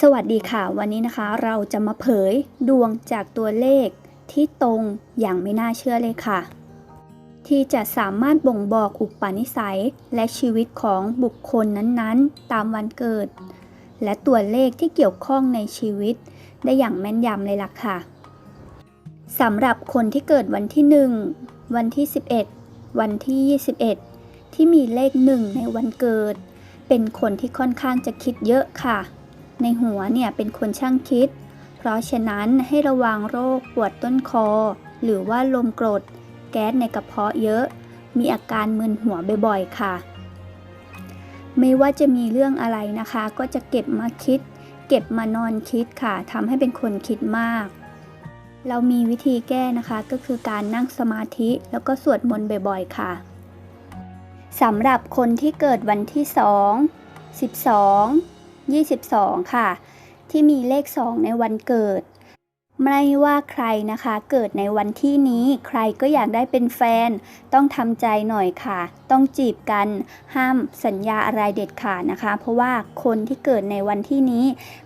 สวัสดีค่ะ วันนี้นะคะเราจะมาเผยดวงจากตัวเลขที่ตรงอย่างไม่น่าเชื่อเลยค่ะ ที่จะสามารถบ่งบอกอุปนิสัยและชีวิตของบุคคลนั้นๆ ตามวันเกิด และตัวเลขที่เกี่ยวข้องในชีวิต ได้อย่างแม่นยำเลยล่ะค่ะสำหรับคนที่เกิดวันที่ 1 วันที่ 11 วันที่ 21 ที่มีเลขหนึ่งในวันเกิด เป็นคนที่ค่อนข้างจะคิดเยอะค่ะ ในหัวเนี่ยเป็นคนช่างคิด เพราะฉะนั้นให้ระวังโรคปวดต้นคอ หรือว่าลมกรด แก๊สในกระเพาะเยอะ มีอาการมึนหัวบ่อยๆค่ะ ไม่ว่าจะมีเรื่องอะไรนะคะ ก็จะเก็บมาคิด เก็บมานอนคิดค่ะทำให้เป็นคนคิดมาก เรามีวิธีแก้นะคะก็คือการนั่งสมาธิแล้วก็สวดมนต์บ่อยๆ ค่ะสำหรับคนที่เกิดวันที่ 2 12 22 ค่ะ ที่มีเลข 2 ในวันเกิด ไม่ว่าใครนะคะ เกิดในวันที่นี้ใครก็อยากได้เป็นแฟน ต้องทำใจหน่อยค่ะ ต้องจีบกันห้ามสัญญาอะไรเด็ดขาดนะคะ เพราะว่าคนที่เกิดในวันที่นี้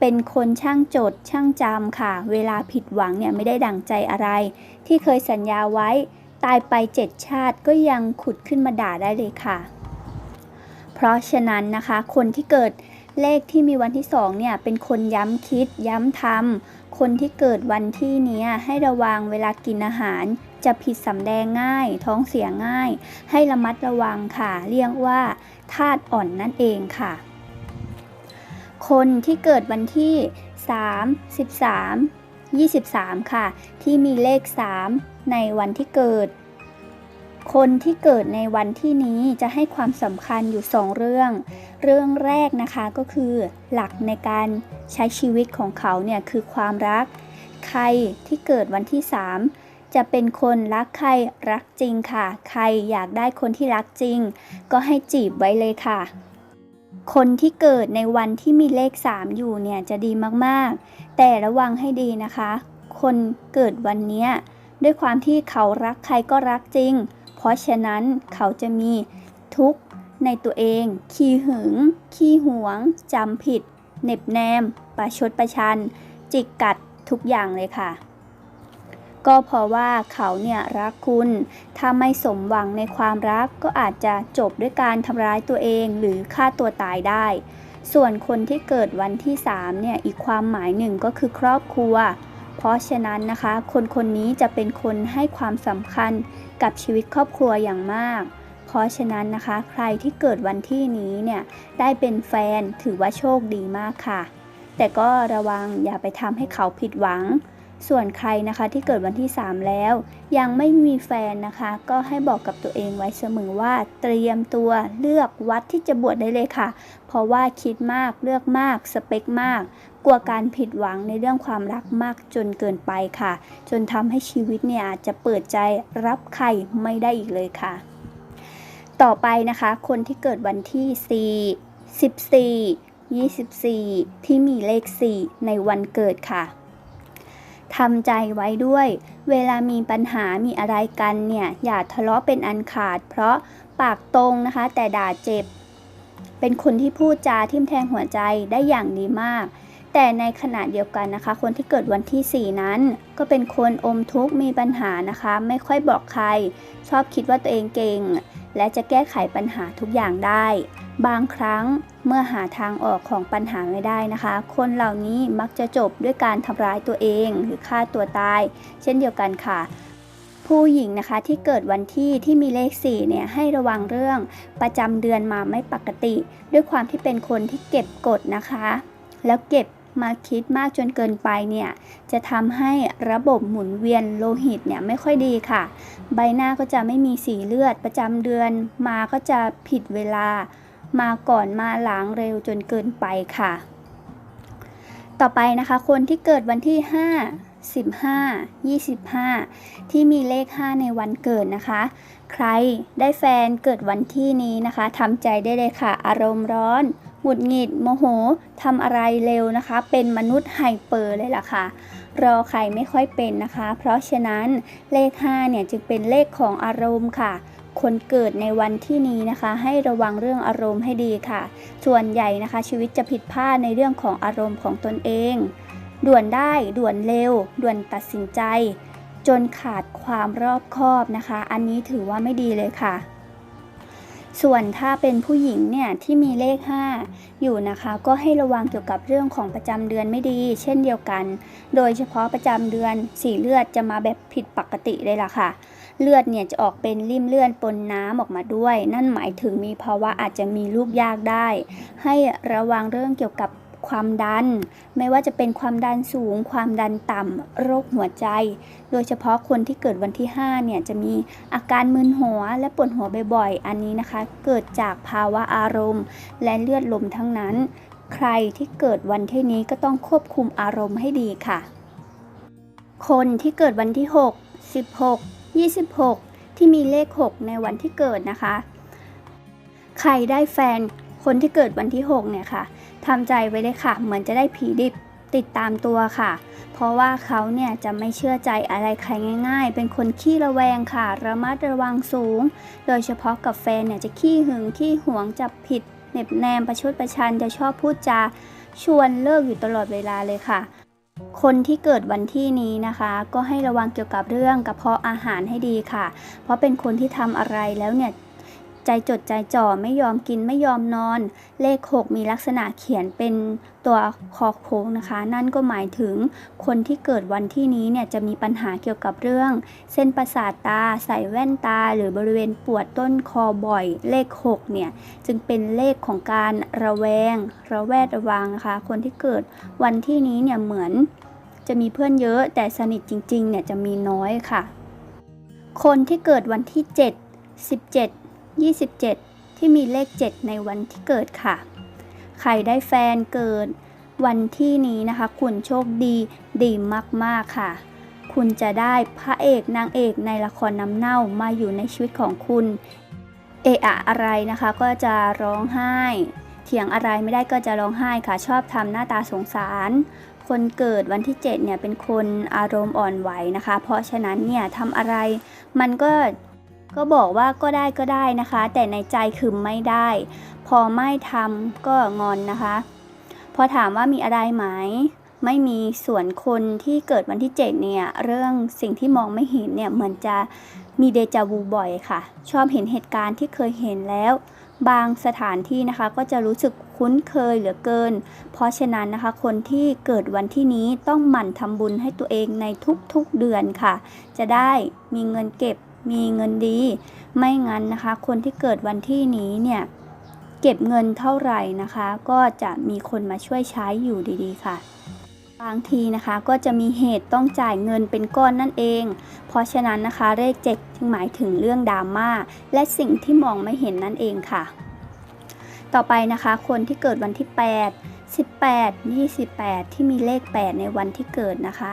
เป็นคนช่างจดช่างจำค่ะ เวลาผิดหวังเนี่ยไม่ได้ดั่งใจอะไร ที่เคยสัญญาไว้ตายไปเจ็ดชาติก็ยังขุดขึ้นมาด่าได้เลยค่ะ เพราะฉะนั้นนะคะ คนที่เกิด เลขที่มีวันที่สองเนี่ยเป็นคนย้ำคิด ย้ำทำคนที่เกิดวันที่นี้ให้ระวังเวลากินอาหาร จะผิดสำแดงง่าย ท้องเสียง่าย ให้ระมัดระวังค่ะ เรียกว่าธาตุอ่อนนั่นเองค่ะ คนที่เกิดวันที่ 3 13 23 ค่ะ ที่มีเลข 3 ในวันที่เกิด คนที่เกิดในวันที่นี้จะให้ความสำคัญอยู่ 2 เรื่อง เรื่องแรกนะคะก็คือหลักในการใช้ชีวิตของเขาเนี่ยคือความรัก ใครที่เกิดวันที่ 3 จะเป็นคนรักใครรักจริงค่ะ ใครอยากได้คนที่รักจริง ก็ให้จีบไว้เลยค่ะ คนที่เกิดในวันที่มีเลข 3 อยู่เนี่ยจะดีมากๆ แต่ระวังให้ดีนะคะ คนเกิดวันเนี้ย ด้วยความที่เขารักใครก็รักจริง เพราะฉะนั้นเขาจะมีทุกข์ในตัวเอง ขี้หึง ขี้หวง จำผิดเหน็บแนม ประชดประชัน จิกกัดทุกอย่างเลยค่ะ ก็เพราะว่าเขาเนี่ยรักคุณ ถ้าไม่สมหวังในความรักก็อาจจะจบด้วยการทำร้ายตัวเองหรือฆ่าตัวตายได้ ส่วนคนที่เกิดวันที่3เนี่ยอีกความหมายหนึ่งก็คือครอบครัว เพราะฉะนั้นนะคะ คนคนนี้จะเป็นคนให้ความสำคัญกับชีวิตครอบครัวอย่างมาก เพราะฉะนั้นนะคะ ใครที่เกิดวันที่นี้เนี่ยได้เป็นแฟนถือว่าโชคดีมากค่ะ แต่ก็ระวังอย่าไปทำให้เขาผิดหวัง ส่วนใครนะคะที่เกิดวันที่ 3 แล้ว ยังไม่มีแฟนนะคะ ก็ให้บอกกับตัวเองไว้เสมอว่า เตรียมตัวเลือกวัดที่จะบวชได้เลยค่ะ เพราะว่าคิดมากเลือกมาก สเปคมาก กลัวการผิดหวังในเรื่องความรักมากจนเกินไปค่ะ จนทำให้ชีวิตเนี่ยอาจจะเปิดใจรับใครไม่ได้อีกเลยค่ะ ต่อไปนะคะ คนที่เกิดวันที่ 4 14 24 ที่มีเลข 4 ในวันเกิดค่ะ ทำใจไว้ด้วย เวลามีปัญหามีอะไรกันเนี่ย อย่าทะเลาะเป็นอันขาด เพราะปากตรงนะคะ แต่ด่าเจ็บ เป็นคนที่พูดจาทิ่มแทงหัวใจได้อย่างดีมาก แต่ในขณะเดียวกันนะคะ คนที่เกิดวันที่ 4 นั้น ก็เป็นคนอมทุกข์มีปัญหานะคะ ไม่ค่อยบอกใคร ชอบคิดว่าตัวเองเก่ง และจะแก้ไขปัญหาทุกอย่างได้ บางครั้ง เมื่อหาทางออกของปัญหาไม่ได้นะคะ คนเหล่านี้มักจะจบด้วยการทำร้ายตัวเองหรือฆ่าตัวตาย เช่นเดียวกันค่ะ ผู้หญิงนะคะที่เกิดวันที่ที่มีเลข4เนี่ยให้ระวังเรื่องประจำเดือนมาไม่ปกติ ด้วยความที่เป็นคนที่เก็บกดนะคะ แล้วเก็บมาคิดมากจนเกินไปเนี่ย จะทำให้ระบบหมุนเวียนโลหิตเนี่ยไม่ค่อยดีค่ะ ใบหน้าก็จะไม่มีสีเลือดประจำเดือนมาก็จะผิดเวลา มาก่อนมาหลังเร็วจนเกินไปค่ะ ต่อไปนะคะ คนที่เกิดวันที่ 5 15 25 ที่มีเลข 5 ในวันเกิดนะคะ ใครได้แฟนเกิดวันที่นี้นะคะทำใจได้เลยค่ะ อารมณ์ร้อน หงุดหงิด โมโหทำอะไรเร็วนะคะ เป็นมนุษย์ไฮเปอร์เลยล่ะค่ะ รอใครไม่ค่อยเป็นนะคะ เพราะฉะนั้นเลข 5 เนี่ยจึงเป็นเลขของอารมณ์ค่ะ คนเกิดในวันที่นี้นะคะ ให้ระวังเรื่องอารมณ์ให้ดีค่ะ ส่วนใหญ่นะคะ ชีวิตจะผิดพลาดในเรื่องของอารมณ์ของตนเอง ด่วนได้ด่วนเร็ว ด่วนตัดสินใจ จนขาดความรอบคอบนะคะ อันนี้ถือว่าไม่ดีเลยค่ะส่วนถ้าเป็นผู้หญิงเนี่ยที่มีเลข 5 อยู่นะคะ ก็ให้ระวังเกี่ยวกับเรื่องของประจำเดือนไม่ดี เช่นเดียวกัน โดยเฉพาะประจำเดือนสีเลือดจะมาแบบผิดปกติเลยล่ะค่ะ เลือดเนี่ยจะออกเป็นริ่มเลือดปนน้ำออกมาด้วย นั่นหมายถึงมีภาวะอาจจะมีลูกยากได้ ให้ระวังเรื่องเกี่ยวกับความดัน ไม่ว่าจะเป็นความดันสูง ความดันต่ำ โรคหัวใจ โดยเฉพาะคนที่เกิดวันที่ 5 เนี่ย จะมีอาการมึนหัวและปวดหัวบ่อยๆ อันนี้นะคะ เกิดจากภาวะอารมณ์ และเลือดลมทั้งนั้น ใครที่เกิดวันที่นี้ก็ต้องควบคุมอารมณ์ให้ดีค่ะ คนที่เกิดวันที่ 6 16 26 ที่มีเลข 6 ในวันที่เกิดนะคะ ใครได้แฟนคนที่เกิดวันที่ 6 เนี่ยค่ะทำใจไว้เลยค่ะ เหมือนจะได้ผีดิบติดตามตัวค่ะ เพราะว่าเขาเนี่ยจะไม่เชื่อใจอะไรใครง่าย ๆ เป็นคนขี้ระแวงค่ะ ระมัดระวังสูง โดยเฉพาะกับแฟนเนี่ยจะขี้หึงขี้หวงจับผิดเหน็บแนมประชดประชันจะชอบพูดจาชวนเลิกอยู่ตลอดเวลาเลยค่ะ คนที่เกิดวันที่นี้นะคะ ก็ให้ระวังเกี่ยวกับเรื่องกระเพาะอาหารให้ดีค่ะ เพราะเป็นคนที่ทำอะไรแล้วเนี่ย ใจจดใจจ่อไม่ยอมกินไม่ยอมนอน เลข 6 มีลักษณะเขียนเป็นตัวคอโค้งนะคะ นั่นก็หมายถึงคนที่เกิดวันที่นี้เนี่ยจะมีปัญหาเกี่ยวกับเรื่อง เส้นประสาทตา ใส่แว่นตา หรือบริเวณปวดต้นคอบ่อย เลข 6 เนี่ย จึงเป็นเลขของการระแวง ระแวดระวังนะคะคนที่เกิดวันที่นี้เนี่ยเหมือนจะมีเพื่อนเยอะแต่สนิทจริงๆเนี่ยจะมีน้อยค่ะ คนที่เกิดวันที่ 7 17 27 ที่มีเลข 7 ในวันที่เกิดค่ะ ใครได้แฟนเกิด วันที่นี้นะคะ คุณโชคดีดีมากๆค่ะ คุณจะได้พระเอกนางเอกในละครน้ำเน่ามาอยู่ในชีวิตของคุณ เอะอะอะไรนะคะก็จะร้องไห้ เถียงอะไรไม่ได้ก็จะร้องไห้ค่ะ ชอบทำหน้าตาสงสารคนเกิดวันที่7เนี่ยเป็นคนอารมณ์อ่อนไหวนะคะ เพราะฉะนั้นเนี่ยทำอะไรมันก็ ก็บอกว่าก็ได้ก็ได้นะคะ แต่ในใจคือไม่ได้ พอไม่ทำก็งอนนะคะ พอถามว่ามีอะไรไหม ไม่มีส่วนคนที่เกิดวันที่7เนี่ย เรื่องสิ่งที่มองไม่เห็นเนี่ยเหมือนจะมีเดจาวูบ่อยค่ะ ชอบเห็นเหตุการณ์ที่เคยเห็นแล้ว บางสถานที่นะคะ ก็จะรู้สึกคุ้นเคยเหลือเกิน เพราะฉะนั้นนะคะ คนที่เกิดวันที่นี้ต้องหมั่นทำบุญให้ตัวเองในทุกๆเดือนค่ะ จะได้มีเงินเก็บ มีเงินดี ไม่งั้นนะคะ คนที่เกิดวันที่นี้เนี่ยเก็บเงินเท่าไหร่นะคะ ก็จะมีคนมาช่วยใช้อยู่ดีๆค่ะ บางทีนะคะก็จะมีเหตุต้องจ่ายเงินเป็นก้อนนั่นเอง เพราะฉะนั้นนะคะเลข7จึงหมายถึงเรื่องดราม่าและสิ่งที่มองไม่เห็นนั่นเองค่ะ ต่อไปนะคะคนที่เกิดวันที่ 8 18 28 ที่มีเลข 8 ในวันที่เกิดนะคะ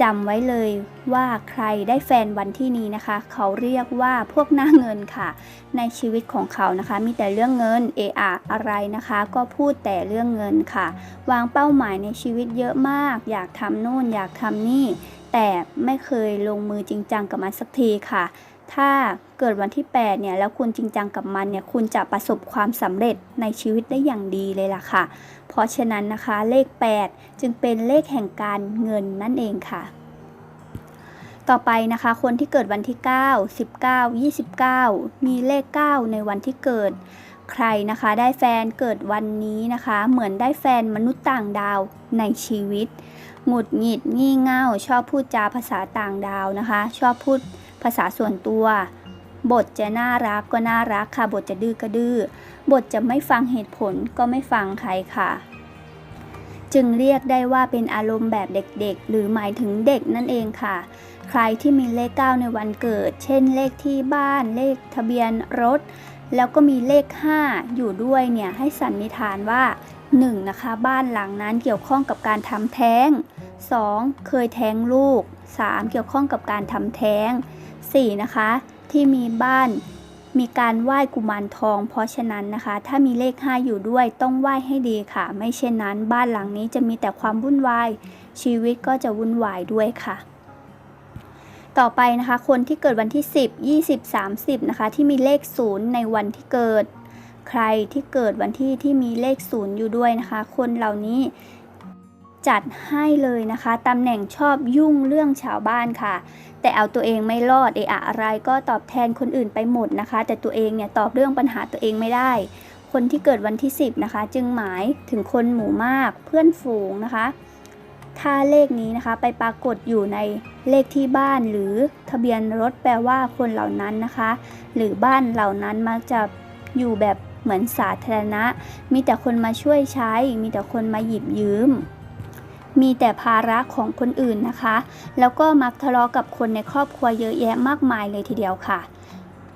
จำไว้เลยว่าใครได้แฟนวันที่นี้นะคะ เขาเรียกว่าพวกหน้าเงินค่ะ ในชีวิตของเขานะคะ มีแต่เรื่องเงินเออะอะไรนะคะ ก็พูดแต่เรื่องเงินค่ะ วางเป้าหมายในชีวิตเยอะมาก อยากทำโน่นอยากทำนี่ แต่ไม่เคยลงมือจริงจังกับมันสักทีค่ะ ถ้าเกิดวันที่ 8 เนี่ย แล้วคุณจริงจังกับมันเนี่ย คุณจะประสบความสำเร็จในชีวิตได้อย่างดีเลยล่ะค่ะ เพราะฉะนั้นนะคะ เลข 8 จึงเป็นเลขแห่งการเงินนั่นเองค่ะ ต่อไปนะคะ คนที่เกิดวันที่ 9 19 29 มีเลข 9 ในวันที่เกิด ใครนะคะ ได้แฟนเกิดวันนี้นะคะ เหมือนได้แฟนมนุษย์ต่างดาวในชีวิต หงุดหงิดงี่เง่า ชอบพูดจาภาษาต่างดาวนะคะ ชอบพูด ภาษาส่วนตัว บทจะน่ารักก็น่ารักค่ะ บทจะดื้อก็ดื้อ บทจะไม่ฟังเหตุผลก็ไม่ฟังใครค่ะ จึงเรียกได้ว่าเป็นอารมณ์แบบเด็กๆ หรือหมายถึงเด็กนั่นเองค่ะ ใครที่มีเลข 9 ในวันเกิด เช่นเลขที่บ้าน เลขทะเบียนรถ แล้วก็มีเลข 5 อยู่ด้วยเนี่ยให้สันนิษฐานว่า 1. นะคะ บ้านหลังนั้นเกี่ยวข้องกับการทำแท้ง 2. เคยแท้งลูก 3. เกี่ยวข้องกับการทำแท้ง 4. นะคะ ที่มีบ้านมีการไหว้กุมารทอง เพราะฉะนั้นนะคะ ถ้ามีเลข 5 อยู่ด้วยต้องไหว้ให้ดีค่ะ ไม่เช่นนั้นบ้านหลังนี้จะมีแต่ความวุ่นวาย ชีวิตก็จะวุ่นวายด้วยค่ะ ต่อไปนะคะ คนที่เกิดวันที่ 10 20 30 นะคะ ที่มีเลข 0 ในวันที่เกิด ใครที่เกิดวันที่ที่มีเลข 0 อยู่ด้วยนะคะ คนเหล่านี้ จัดให้เลยนะคะตำแหน่งชอบยุ่งเรื่องชาวบ้านค่ะ แต่เอาตัวเองไม่รอดเอะอะอะไรก็ตอบแทนคนอื่นไปหมดนะคะ แต่ตัวเองเนี่ยตอบเรื่องปัญหาตัวเองไม่ได้ คนที่เกิดวันที่ 10 นะคะ จึงหมายถึงคนหมู่มากเพื่อนฝูงนะคะ ถ้าเลขนี้นะคะไปปรากฏอยู่ในเลขที่บ้านหรือทะเบียนรถแปลว่าคนเหล่านั้นนะคะ หรือบ้านเหล่านั้นมักจะอยู่แบบเหมือนสาธารณะ มีแต่คนมาช่วยใช้ มีแต่คนมาหยิบยืม มีแต่ภาระของคนอื่นนะคะ แล้วก็มักทะเลาะกับคนในครอบครัวเยอะแยะมากมายเลยทีเดียวค่ะ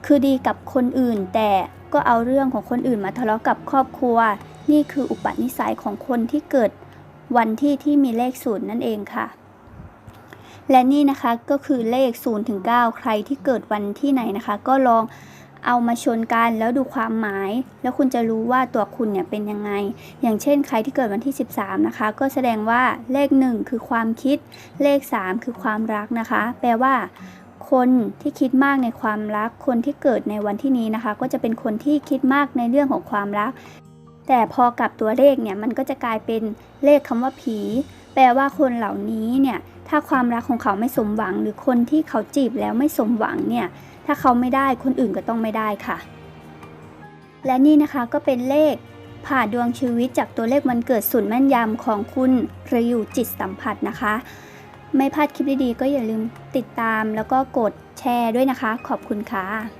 คือดีกับคนอื่นแต่ก็เอาเรื่องของคนอื่นมาทะเลาะกับครอบครัว นี่คืออุปนิสัยของคนที่เกิดวันที่ที่มีเลขศูนย์นั่นเองค่ะ และนี่นะคะก็คือเลข0ถึง9ใครที่เกิดวันที่ไหนนะคะ ก็ลอง เอามาชนกันแล้วดูความหมาย แล้วคุณจะรู้ว่าตัวคุณเนี่ยเป็นยังไง อย่างเช่นใครที่เกิดวันที่ 13 นะคะ ก็แสดงว่าเลข 1 คือความคิด เลข 3 คือความรักนะคะ แปลว่าคนที่คิดมากในความรัก คนที่เกิดในวันที่นี้นะคะ ก็จะเป็นคนที่คิดมากในเรื่องของความรัก แต่พอกับตัวเลขเนี่ยมันก็จะกลายเป็นเลขคำว่าผี แปลว่าคนเหล่านี้เนี่ยถ้าความรักของเขาไม่สมหวัง หรือคนที่เขาจีบแล้วไม่สมหวังเนี่ย ถ้าเขาไม่ได้คนอื่นก็ต้องไม่ได้ค่ะ และนี่นะคะก็เป็นเลขผ่าดวงชีวิตจากตัวเลขวันเกิดสุดแม่นยำของคุณระอยู่จิตสัมผัสนะคะ ไม่พลาดคลิปดีๆก็อย่าลืมติดตามแล้วก็กดแชร์ด้วยนะคะ ขอบคุณค่ะ